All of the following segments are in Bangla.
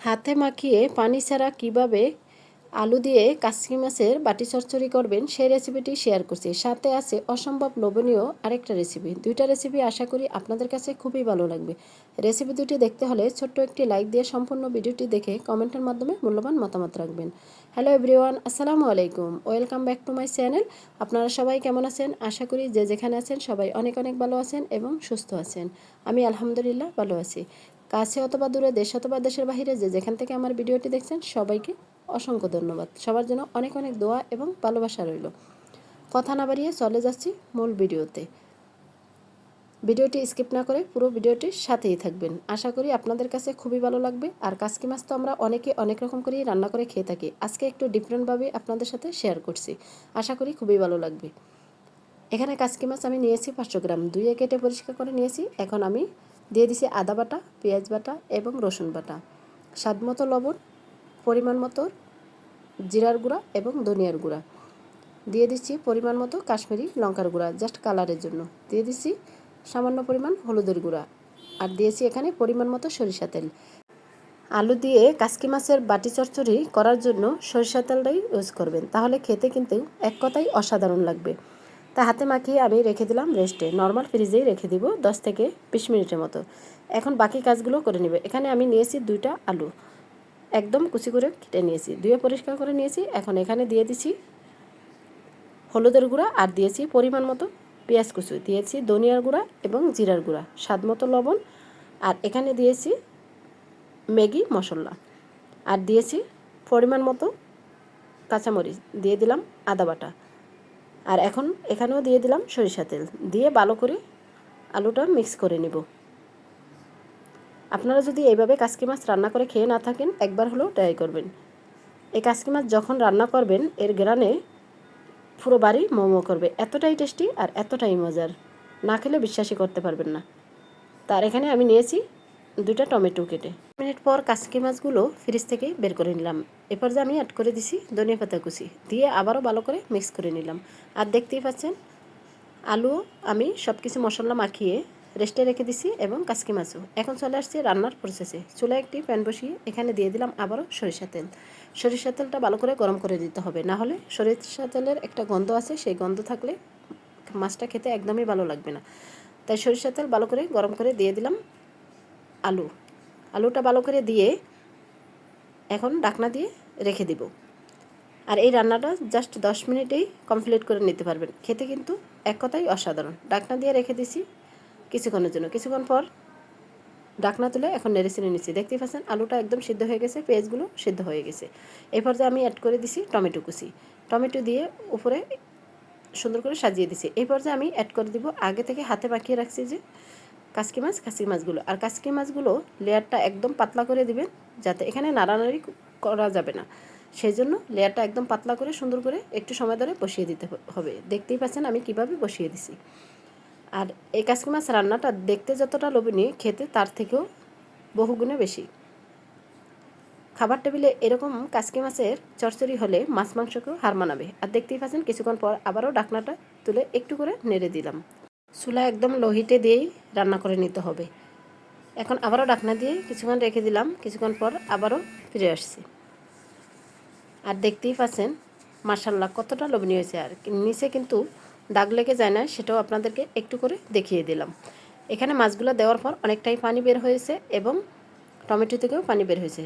হাতে মাখিয়ে পানি ছাড়া কীভাবে আলু দিয়ে কাসকি মাছের বাটি চচ্চড়ি করবেন, সেই রেসিপিটি শেয়ার করছি। সাথে আছে অসম্ভব লোভনীয় আরেকটা রেসিপি দুইটা রেসিপি আশা করি আপনাদের কাছে খুবই ভালো লাগবে। রেসিপি দুটি দেখতে হলে ছোট্ট একটি লাইক দিয়ে সম্পূর্ণ ভিডিওটি দেখে কমেন্টের মাধ্যমে মূল্যবান মতামত রাখবেন। হ্যালো এভরিওয়ান আসসালামু আলাইকুম। Welcome back to my channel আপনারা সবাই কেমন আছেন? আশা করি যে যেখানে আছেন সবাই অনেক অনেক ভালো আছেন এবং সুস্থ আছেন। আমি আলহামদুলিল্লাহ ভালো আছি। কাছে অথবা দূরে দেশ অথবা দেশের বাহিরে যে যেখান থেকে আমার ভিডিওটি দেখছেন, সবাইকে অসংখ্য ধন্যবাদ। সবার জন্য অনেক অনেক দোয়া এবং ভালোবাসা রইল। কথা না বাড়িয়ে চলে যাচ্ছি মূল ভিডিওতে। ভিডিওটি স্কিপ না করে পুরো ভিডিওটির সাথেই থাকবেন। আশা করি আপনাদের কাছে খুবই ভালো লাগবে। আর কাসকি মাছ তো আমরা অনেকে অনেক রকম করেই রান্না করে খেয়ে থাকি। আজকে একটু ডিফারেন্টভাবে আপনাদের সাথে শেয়ার করছি। আশা করি খুবই ভালো লাগবে। এখানে কাসকি মাছ আমি নিয়েছি পাঁচশো গ্রাম। দুইয়ে কেটে পরিষ্কার করে নিয়েছি। এখন আমি দিয়ে দিছি আদা বাটা, পেঁয়াজ বাটা এবং রসুন বাটা। স্বাদ মতো লবণ, পরিমাণ মতো জিরার গুঁড়া এবং ধনিয়ার গুঁড়া। দিয়ে দিচ্ছি পরিমাণ মতো কাশ্মীরি লঙ্কার গুঁড়া জাস্ট কালারের জন্য। দিয়ে দিচ্ছি সামান্য পরিমাণ হলুদের গুঁড়া। আর দিয়েছি এখানে পরিমাণ মতো সরিষা তেল। আলু দিয়ে কাসকি মাছের বাটি চচ্চড়ি করার জন্য সরিষা তেলটাই ইউজ করবেন। তাহলে খেতে কিন্তু এক কথাই অসাধারণ লাগবে। তা হাতে মাখিয়ে আমি রেখে দিলাম রেস্টে। নর্মাল ফ্রিজেই রেখে দিব দশ থেকে বিশ মিনিটের মতো। এখন বাকি কাজগুলো করে নেবে। এখানে আমি নিয়েছি দুইটা আলু। একদম কুচি করে কেটে নিয়েছি। ধুয়ে পরিষ্কার করে নিয়েছি। এখন এখানে দিয়ে দিছি হলুদের গুঁড়া আর দিয়েছি পরিমাণ মতো পেঁয়াজ কুচু। দিয়েছি ধনিয়ার গুঁড়া এবং জিরার গুঁড়া। স্বাদ মতো লবণ। আর এখানে দিয়েছি ম্যাগি মশলা। আর দিয়েছি পরিমাণ মতো কাঁচামরিচ। দিয়ে দিলাম আদা বাটা। আর এখন এখানেও দিয়ে দিলাম সরিষা তেল। দিয়ে ভালো করে আলুটা মিক্স করে নেব। আপনারা যদি এইভাবে কাসকি মাছ রান্না করে খেয়ে না থাকেন, একবার হলেও ট্রাই করবেন। এই কাসকি মাছ যখন রান্না করবেন, এর গ্রানে পুরো বাড়ি মোমো করবে। এতটাই টেস্টি আর এতটাই মজার। না খেলে বিশ্বাসই করতে পারবেন না। তার এখানে আমি নিয়েছি দুটা টমেটো কেটে। মিনিট পর কাসকি মাছগুলো ফ্রিজ থেকে বের করে নিলাম। এরপর যে আমি অ্যাড করে দিছি ধনিয়া পাতা কুচি, দিয়ে আবারও ভালো করে মিক্স করে নিলাম। আর দেখতেই পাচ্ছেন, আলু আমি সব কিছু মশলা মাখিয়ে রেস্টে রেখে দিছি এবং কাসকি মাছও। এখন চলে আসছি রান্নার প্রসেসে চুলায় একটি প্যান বসিয়ে এখানে দিয়ে দিলাম আবারও সরিষা তেল। সরিষা তেলটা ভালো করে গরম করে দিতে হবে, না হলে সরিষা তেলের একটা গন্ধ আছে, সেই গন্ধ থাকলে মাছটা খেতে একদমই ভালো লাগবে না। তাই সরিষা তেল ভালো করে গরম করে দিয়ে দিলাম। আলু। আলুটা ভালো করে দিয়ে এখন ডাকনা দিয়ে রেখে দিব। আর এই রান্নাটা জাস্ট দশ মিনিটেই কমপ্লিট করে নিতে পারবেন। খেতে কিন্তু এক কথাই অসাধারণ। ডাকনা দিয়ে রেখে দিছি কিছুক্ষণের জন্য। কিছুক্ষণ পর ডাকনা তুলে এখন নেড়ে নিচ্ছি। দেখতে পাচ্ছেন, আলুটা একদম সিদ্ধ হয়ে গেছে, পেঁয়াজগুলো সিদ্ধ হয়ে গেছে। এরপর যে আমি অ্যাড করে দিছি টমেটো কুচি। টমেটো দিয়ে উপরে সুন্দর করে সাজিয়ে দিছি। এই পর্যায়ে আমি অ্যাড করে দিব, আগে থেকে হাতে মাখিয়ে রাখছি যে কাসকি মাছ, কাসকি মাছগুলো। আর কাসকি মাছগুলো লেয়ারটা একদম পাতলা করে দিবেন, যাতে এখানে নাড়ানাড়ি করা যাবে না। সেই জন্য লেয়ারটা একদম পাতলা করে, সুন্দর করে একটু সময় ধরে বসিয়ে দিতে হবে। দেখতেই পাচ্ছেন আমি কীভাবে বসিয়ে দিছি। আর এই কাসকি মাছ রান্নাটা দেখতে যতটা লোভনীয় খেতে, তার থেকেও বহুগুণে বেশি। খাবার টেবিলে এরকম কাসকি মাছের চরচরি হলে মাছ মাংসকেও হার মানাবে। আর দেখতেই পাচ্ছেন কিছুক্ষণ পর আবারও ডাকনাটা তুলে একটু করে নেড়ে দিলাম। চুলা একদম লোহিটে দিয়েই রান্না করে নিতে হবে। এখন আবারও ডাকনা দিয়ে কিছুক্ষণ রেখে দিলাম, কিছুক্ষণ পর আবারও ফিরে আসছি। আর দেখতেই পাচ্ছেন মার্শাল্লাহ কতটা লোভনীয় হয়েছে। আর নিচে কিন্তু দাগ লেগে যায় না, সেটাও আপনাদেরকে একটু করে দেখিয়ে দিলাম। এখানে মাছগুলো দেওয়ার পর অনেকটাই পানি বের হয়েছে এবং টমেটো থেকেও পানি বের হয়েছে।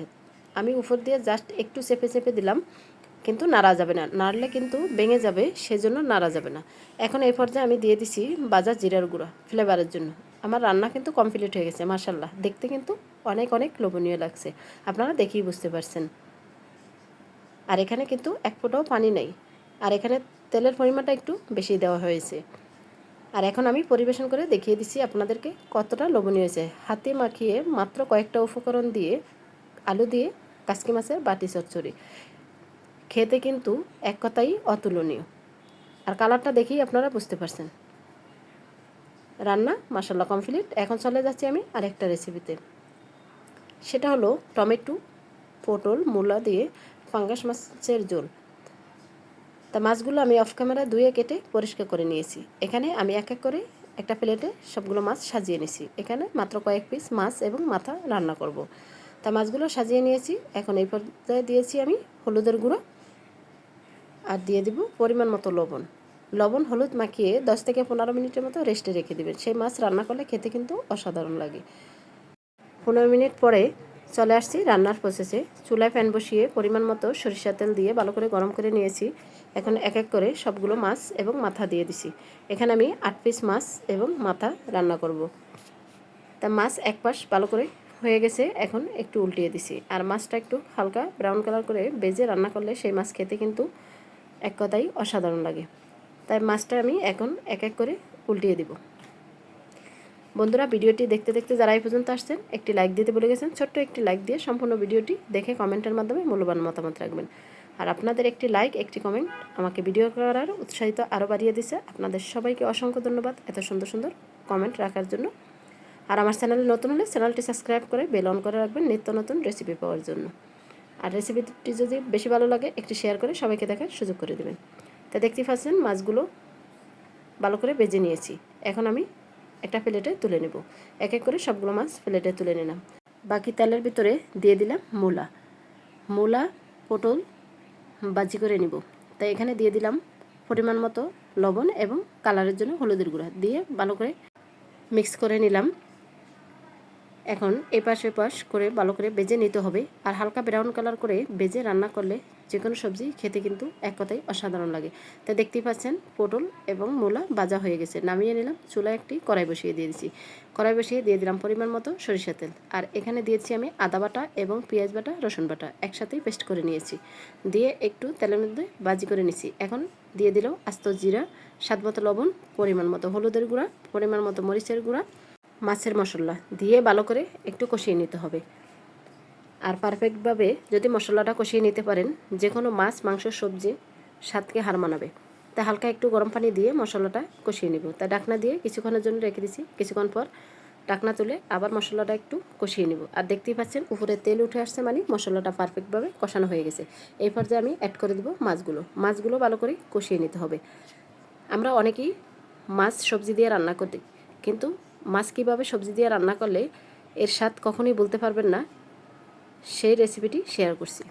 আমি উপর দিয়ে জাস্ট একটু চেপে চেপে দিলাম। কিন্তু নাড়া যাবে না। নাড়লে কিন্তু ভেঙে যাবে, সেজন্য নাড়া যাবে না। এখন এই পর্যায়ে আমি দিয়ে দিছি বাজার জিরার গুঁড়া ফ্লেভারের জন্য। আমার রান্না কিন্তু কমপ্লিট হয়ে গেছে মার্শাল্লাহ দেখতে কিন্তু অনেক অনেক লোভনীয় লাগছে। আপনারা দেখেই বুঝতে পারছেন। আর এখানে কিন্তু এক ফোঁটাও পানি নেই। আর এখানে তেলের পরিমাণটা একটু বেশি দেওয়া হয়েছে। আর এখন আমি পরিবেশন করে দেখিয়ে দিচ্ছি আপনাদেরকে কতটা লোভনীয় হয়েছে। হাতে মাখিয়ে মাত্র কয়েকটা উপকরণ দিয়ে আলু দিয়ে কাসকি মাছের বাটি চচ্চড়ি। খেতে কিন্তু এক কথাই অতুলনীয়। আর কালারটা দেখেই আপনারা বুঝতে পারছেন। রান্না মশলা কমপ্লিট এখন চলে যাচ্ছি আমি আরেকটা রেসিপিতে সেটা হলো টমেটো, পটল, মূলা দিয়ে ফাঙ্গাস মাছের ঝোল। তা মাছগুলো আমি অফ ক্যামেরা ধুয়ে কেটে পরিষ্কার করে নিয়েছি। এখানে আমি এক এক করে একটা প্লেটে সবগুলো মাছ সাজিয়ে নিয়েছি এখানে মাত্র কয়েক পিস মাছ এবং মাথা রান্না করব। তা মাছগুলো সাজিয়ে নিয়েছি। এখন এই পর্যায়ে দিয়েছি আমি হলুদের গুঁড়ো আর দিয়ে দিব পরিমাণ মতো লবণ। লবণ, হলুদ মাখিয়ে দশ থেকে পনেরো মিনিটের মতো রেস্টে রেখে দেবেন। সেই মাছ রান্না করলে খেতে কিন্তু অসাধারণ লাগে। পনেরো মিনিট পরে চলে আসছি রান্নার প্রসেসে চুলায় প্যান বসিয়ে পরিমাণ মতো সরিষা তেল দিয়ে ভালো করে গরম করে নিয়েছি। এখন এক এক করে সবগুলো মাছ এবং মাথা দিয়ে দিছি। এখানে আমি আট পিস মাছ এবং মাথা রান্না করব। তা মাছ এক পাশ ভালো করে হয়ে গেছে, এখন একটু উল্টিয়ে দিছি। আর মাছটা একটু হালকা ব্রাউন কালার করে বেজে রান্না করলে সেই মাছ খেতে কিন্তু এক কথাই অসাধারণ লাগে। তাই মাছটা আমি এখন এক এক করে উল্টিয়ে দিব। বন্ধুরা, ভিডিওটি দেখতে দেখতে যারা এই পর্যন্ত আসছেন, একটি লাইক দিতে বলে গেছেন, ছোট্ট একটি লাইক দিয়ে সম্পূর্ণ ভিডিওটি দেখে কমেন্টের মাধ্যমে মূল্যবান মতামত রাখবেন। আর আপনাদের একটি লাইক একটি কমেন্ট আমাকে ভিডিও করার উৎসাহিত আরও বাড়িয়ে দিছে। আপনাদের সবাইকে অসংখ্য ধন্যবাদ এত সুন্দর সুন্দর কমেন্ট রাখার জন্য। আর আমার চ্যানেলে নতুন হলে চ্যানেলটি সাবস্ক্রাইব করে বেল অন করে রাখবেন নিত্য নতুন রেসিপি পাওয়ার জন্য। আর রেসিপিটি যদি বেশি ভালো লাগে, একটি শেয়ার করে সবাইকে দেখার সুযোগ করে দেবেন। তা দেখতেই পাচ্ছেন, মাছগুলো ভালো করে বেজে নিয়েছি। এখন আমি একটা প্লেটে তুলে নেব। এক এক করে সবগুলো মাছ প্লেটে তুলে নিলাম। বাকি তেলের ভিতরে দিয়ে দিলাম মূলা। মূলা, পটল বাজি করে নিব। তাই এখানে দিয়ে দিলাম পরিমাণ মতো লবণ এবং কালারের জন্য হলুদের গুঁড়া। দিয়ে ভালো করে মিক্স করে নিলাম। এখন এপাশ এপাশ করে ভালো করে বেজে নিতে হবে আর হালকা ব্রাউন কালার করে বেজে রান্না করলে যে কোনো সবজি খেতে কিন্তু এক কথাই অসাধারণ লাগে। তাই দেখতেই পাচ্ছেন, পটল এবং মূলা ভাজা হয়ে গেছে। নামিয়ে নিলাম, চুলায় একটি কড়াই বসিয়ে দিয়ে দিচ্ছি কড়াই বসিয়ে দিয়ে দিলাম পরিমাণ মতো সরিষা তেল। আর এখানে দিয়েছি আমি আদা বাটা এবং পেঁয়াজ বাটা, রসুন বাটা একসাথেই পেস্ট করে নিয়েছি। দিয়ে একটু তেলের মধ্যে বাজি করে নিছি। এখন দিয়ে দিল আস্ত জিরা, স্বাদ মতো লবণ, পরিমাণ মতো হলুদের গুঁড়া, পরিমাণ মতো মরিচের গুঁড়া মাছের মশলা দিয়ে ভালো করে একটু কষিয়ে নিতে হবে। আর পারফেক্টভাবে যদি মশলাটা কষিয়ে নিতে পারেন যে কোনো মাছ, মাংস, সবজি স্বাদকে হার মানাবে। তা হালকা একটু গরম পানি দিয়ে মশলাটা কষিয়ে নিব। তা ডাকনা দিয়ে কিছুক্ষণের জন্য রেখে দিছি। কিছুক্ষণ পর ডাকনা তুলে আবার মশলাটা একটু কষিয়ে নিব। আর দেখতেই পাচ্ছেন, উপরে তেল উঠে আসছে মানে মশলাটা পারফেক্টভাবে কষানো হয়ে গেছে। এই পর্যায়ে আমি অ্যাড করে দিব মাছগুলো। মাছগুলো ভালো করে কষিয়ে নিতে হবে। আমরা অনেকেই মাছ, সবজি দিয়ে রান্না করি, কিন্তু মাছ কীভাবে সবজি দিয়ে রান্না করলে এর স্বাদ কখনোই বলতে পারবেন না, সেই রেসিপিটি শেয়ার করছি।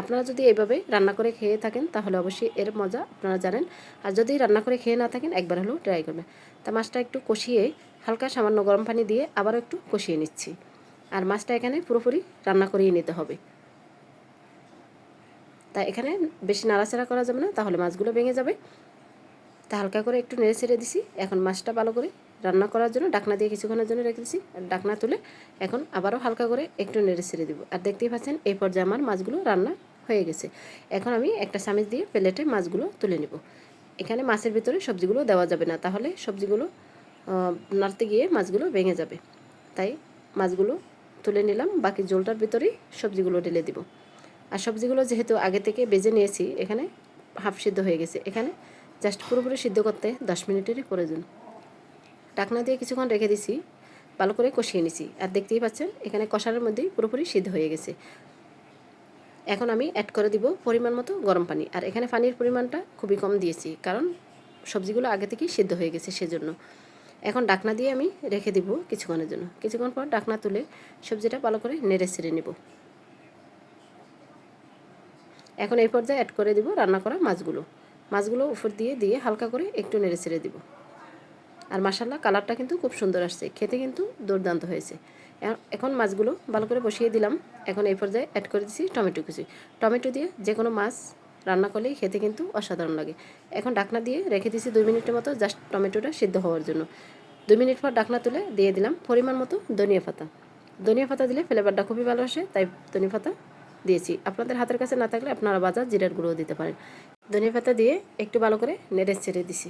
আপনারা যদি এইভাবে রান্না করে খেয়ে থাকেন, তাহলে অবশ্যই এর মজা আপনারা জানেন। আর যদি রান্না করে খেয়ে না থাকেন, একবার হলেও ট্রাই করবেন। তা মাছটা একটু কষিয়ে হালকা সামান্য গরম পানি দিয়ে আবারও একটু কষিয়ে নিচ্ছি। আর মাছটা এখানে পুরোপুরি রান্না করিয়ে নিতে হবে। তা এখানে বেশি নাড়াচাড়া করা যাবে না, তাহলে মাছগুলো ভেঙে যাবে। তা হালকা করে একটু নেড়ে ছেড়ে দিছি, এখন মাছটা ভালো করে রান্না করার জন্য ডাকনা দিয়ে কিছুক্ষণের জন্য রেখে দিচ্ছি ডাকনা তুলে এখন আবারও হালকা করে একটু নেড়ে ছেড়ে দিব। আর দেখতেই পাচ্ছেন, এই পর্যায়ে আমার মাছগুলো রান্না হয়ে গেছে। এখন আমি একটা চামিচ দিয়ে প্লেটে মাছগুলো তুলে নিব। এখানে মাছের ভিতরে সবজিগুলো দেওয়া যাবে না, তাহলে সবজিগুলো নাড়তে গিয়ে মাছগুলো ভেঙে যাবে। তাই মাছগুলো তুলে নিলাম, বাকি জলটার ভিতরেই সবজিগুলো ঢেলে দিব। আর সবজিগুলো যেহেতু আগে থেকে বেজে নিয়েছি, এখানে হাফ সিদ্ধ হয়ে গেছে। এখানে জাস্ট পুরোপুরি সিদ্ধ করতে দশ মিনিটেরই প্রয়োজন। ডাকনা দিয়ে কিছুক্ষণ রেখে দিছি, ভালো করে কষিয়ে নিছি। আর দেখতেই পাচ্ছেন, এখানে কষানোর মধ্যেই পুরোপুরি সিদ্ধ হয়ে গেছে। এখন আমি অ্যাড করে দিব পরিমাণ মতো গরম পানি। আর এখানে পানির পরিমাণটা খুবই কম দিয়েছি, কারণ সবজিগুলো আগে থেকেই সিদ্ধ হয়ে গেছে সেজন্য। এখন ডাকনা দিয়ে আমি রেখে দিব কিছুক্ষণের জন্য। কিছুক্ষণ পর ডাকনা তুলে সবজিটা ভালো করে নেড়ে ছেড়ে নেব। এখন এই পর্যায়ে অ্যাড করে দিব রান্না করা মাছগুলো। মাছগুলো উপর দিয়ে দিয়ে হালকা করে একটু নেড়ে ছেড়ে দিব। আর মাসাল্লাহ কালারটা কিন্তু খুব সুন্দর আসছে। খেতে কিন্তু দুর্দান্ত হয়েছে। এখন মাছগুলো ভালো করে বসিয়ে দিলাম। এখন এই পর্যায়ে অ্যাড করে দিচ্ছি টমেটো কুচি। টমেটো দিয়ে যে কোনো মাছ রান্না করলেই খেতে কিন্তু অসাধারণ লাগে। এখন ডাকনা দিয়ে রেখে দিয়েছি দুই মিনিটের মতো জাস্ট টমেটোটা সিদ্ধ হওয়ার জন্য। দুই মিনিট পর ডাকনা তুলে দিয়ে দিলাম পরিমাণ মতো ধনিয়া পাতা। ধনিয়া পাতা দিলে ফ্লেভারটা খুবই ভালো আসে, তাই ধনিয়া পাতা দিয়েছি। আপনাদের হাতের কাছে না থাকলে আপনারা বাজার জিরার গুঁড়ো দিতে পারেন। ধনিয়া পাতা দিয়ে একটু ভালো করে নেড়ে ছেড়ে দিছি।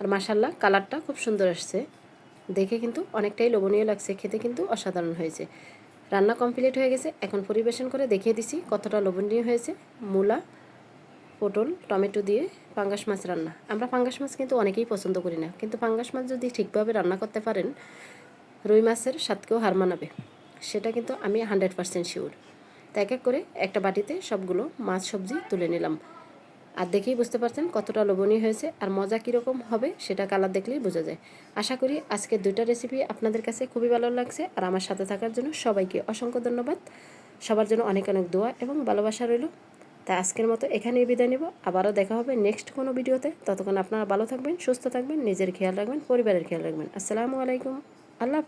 আর মাসাল্লাহ কালারটা খুব সুন্দর আসছে। দেখে কিন্তু অনেকটাই লোভনীয় লাগছে, খেতে কিন্তু অসাধারণ হয়েছে। রান্না কমপ্লিট হয়ে গেছে, এখন পরিবেশন করে দেখিয়ে দিছি কতটা লোভনীয় হয়েছে। মূলা, পটল, টমেটো দিয়ে পাঙ্গাস মাছ রান্না। আমরা পাঙ্গাস মাছ কিন্তু অনেকেই পছন্দ করি না, কিন্তু পাঙ্গাস মাছ যদি ঠিকভাবে রান্না করতে পারেন, রুই মাছের স্বাদকেও হার মানাবে। সেটা কিন্তু আমি হান্ড্রেড পারসেন্ট শিওর তো এক এক করে একটা বাটিতে সবগুলো মাছ সবজি তুলে নিলাম। আর দেখেই বুঝতে পারছেন কতটা লোভনীয় হয়েছে আর মজা কীরকম হবে সেটা কালার দেখলেই বোঝা যায়। আশা করি আজকের দুইটা রেসিপি আপনাদের কাছে খুবই ভালো লাগছে আর আমার সাথে থাকার জন্য সবাইকে অসংখ্য ধন্যবাদ। সবার জন্য অনেক অনেক দোয়া এবং ভালোবাসা রইল। তাই আজকের মতো এখানেই বিদায় নেব। আবারও দেখা হবে নেক্সট কোনো ভিডিওতে। ততক্ষণ আপনারা ভালো থাকবেন, সুস্থ থাকবেন, নিজের খেয়াল রাখবেন, পরিবারের খেয়াল রাখবেন। আসসালামু আলাইকুম। আল্লাহ